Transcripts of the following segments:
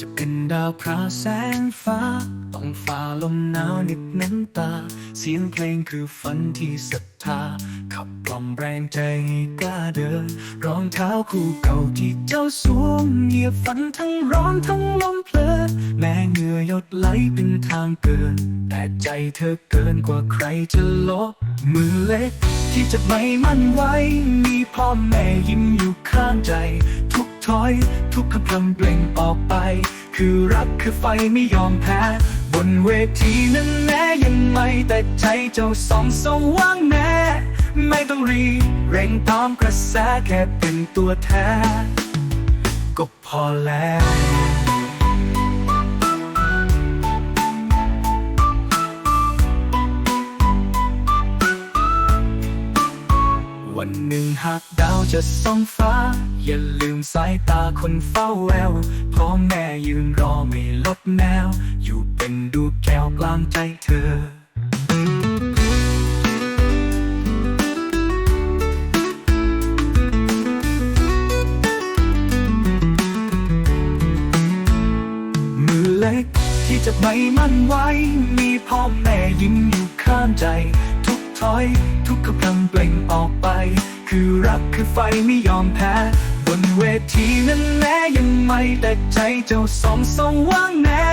จะเป็นดาวพราแสงฟ้า ต้องฝ่าลมหนาวนิบน้ำตา เสียงเพลงคือฝันที่ศรัทธา ขับกล่อมแรงใจให้กล้าเดิน รองเท้าคู่เก่าที่เจ้าสวมเหยียบฝันทั้งร้อนทั้งลมเพลินแม้เหงื่อหยดไหลเป็นทางเกิน แต่ใจเธอเกินกว่าใครจะลบ มือเล็กที่จะไม่มั่นไว้ มีพ่อแม่ยิ้มอยู่ข้างใจ ทุก ถอย ทุกคำคำเปล่งออกไป คือรักคือไฟไม่ยอมแพ้ บนเวทีนั้นแม้ยังไม่แต่ใจเจ้าสองสว่างแม้ไม่ต้องรีเร่งตามกระแสแค่เป็นตัวแทนก็พอแล้ว วันหนึ่งหากดาวจะส่องฟ้า อย่าลืมสายตาคนเฝ้าแววพ่อแม่ยืนรอไม่ลดแนว อยู่เป็นดูแก้วกลางใจเธอมือเล็กที่จะไม่มั่นไว้ มีพ่อแม่ยิ้มอยู่ข้างใจ ถอย ทุกคำคำเปล่งออกไป คือรักคือไฟไม่ยอมแพ้ บนเวทีนั้นแม้ยังไม่แต่ใจเจ้าสองสว่างแน่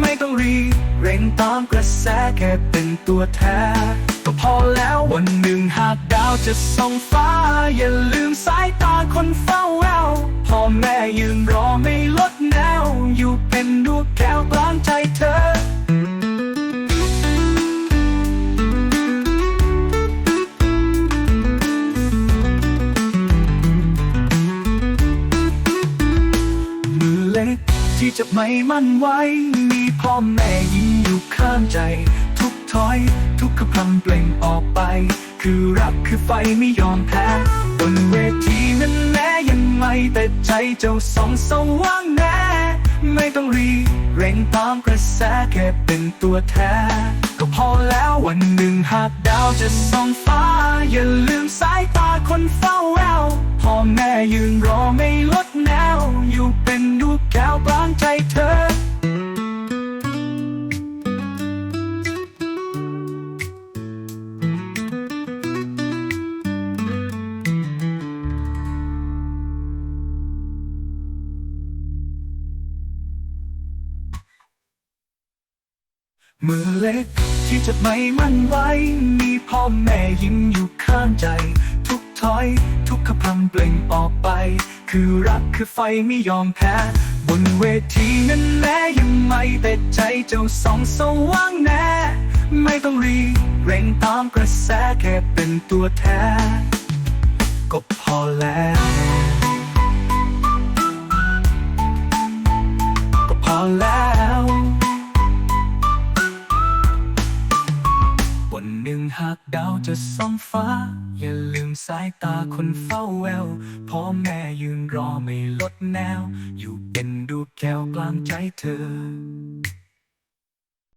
ไม่ต้องรีบเร่งตามกระแสแค่เป็นตัวแทนก็พอแล้ววันหนึ่งหากดาวจะส่องฟ้า อย่าลืมสายตาคนเฝ้า จะไม่มั่นไว้ มีพ่อแม่ยิ้มอยู่ข้างใจ ทุกถ้อย ทุกคำคำเปล่งออกไป คือรักคือไฟไม่ยอมแพ้บนเวทีนั้นแม้ยังไม่แต่ใจเจ้าสองสว่างแน่ไม่ต้องรีเร่งตามกระแสแค่เป็นตัวแทนก็พอแล้ววันหนึ่งหากดาวจะส่องฟ้า อย่าลืมสายตาคนเฝ้าแววพ่อแม่ยืนรอไม่ มือเล็กที่จะไม่มั่นไว้มีพ่อแม่ยิ้มอยู่ข้างใจ ทุกถ้อย ทุกคำพำเปล่งออกไป คือรักคือไฟไม่ยอมแพ้ บนเวทีนั้นแม้ยังไม่แต่ใจเจ้าสองสว่างแน่ ไม่ต้องรีเร่งตามกระแสแค่เป็นตัวแทนก็พอแล้ว หากดาวจะส่องฟ้า อย่าลืมสายตาคนเฝ้าแววพ่อแม่ยืนรอไม่ลดแนว อยู่เป็นดูแก้วกลางใจเธอ